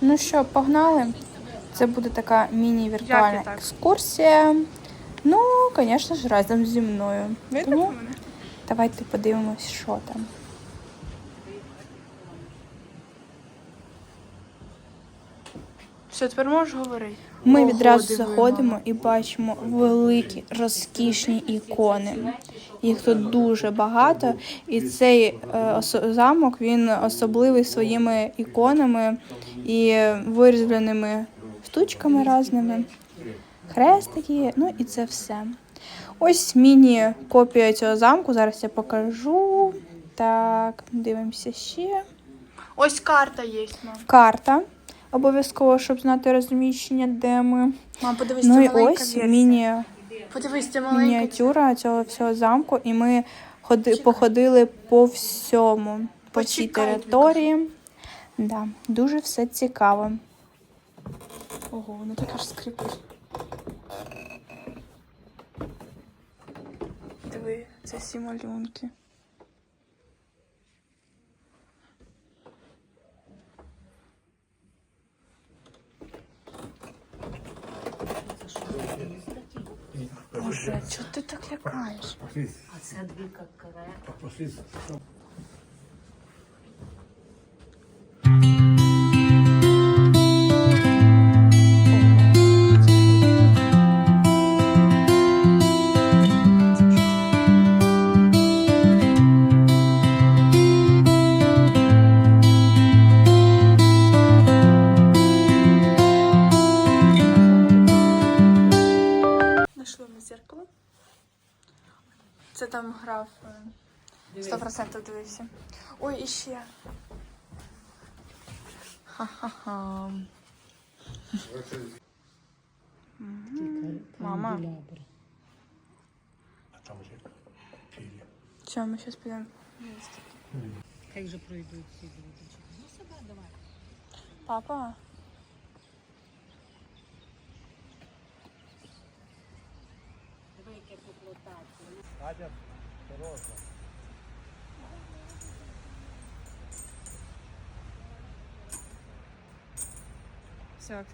Ну що, погнали? Це буде така міні-віртуальна так. екскурсія. Ну, звісно ж, разом зі мною. Тому давайте подивимось, що там. Все, тепер можеш говорити. Ми відразу заходимо і бачимо великі розкішні ікони. Їх тут дуже багато, і цей е, замок він особливий своїми іконами і вирізбленими штучками різними. Хрестики, ну і це все. Ось міні-копія цього замку. Зараз я покажу. Так, дивимося ще. Ось карта є, мам. Карта. Обов'язково, щоб знати розміщення, де ми. Мам, подивись, Ну це і маленька ось міні, Подивись, це маленька. мініатюра цього всього замку, і ми ходи, походили по всьому, по Почекай, території. Да, дуже все цікаво. Ого, воно так аж скрипить. Диви, це всі малюнки. Боже, чого ти так лякаєш? Знайшли Це там грав е, 100% дивився. Ой, іще. Ха-ха-ха. Мама. Все, ми зараз підемо. Як же пройдуть ці люди? Ну себе давай. Папа. Поплотати. Все,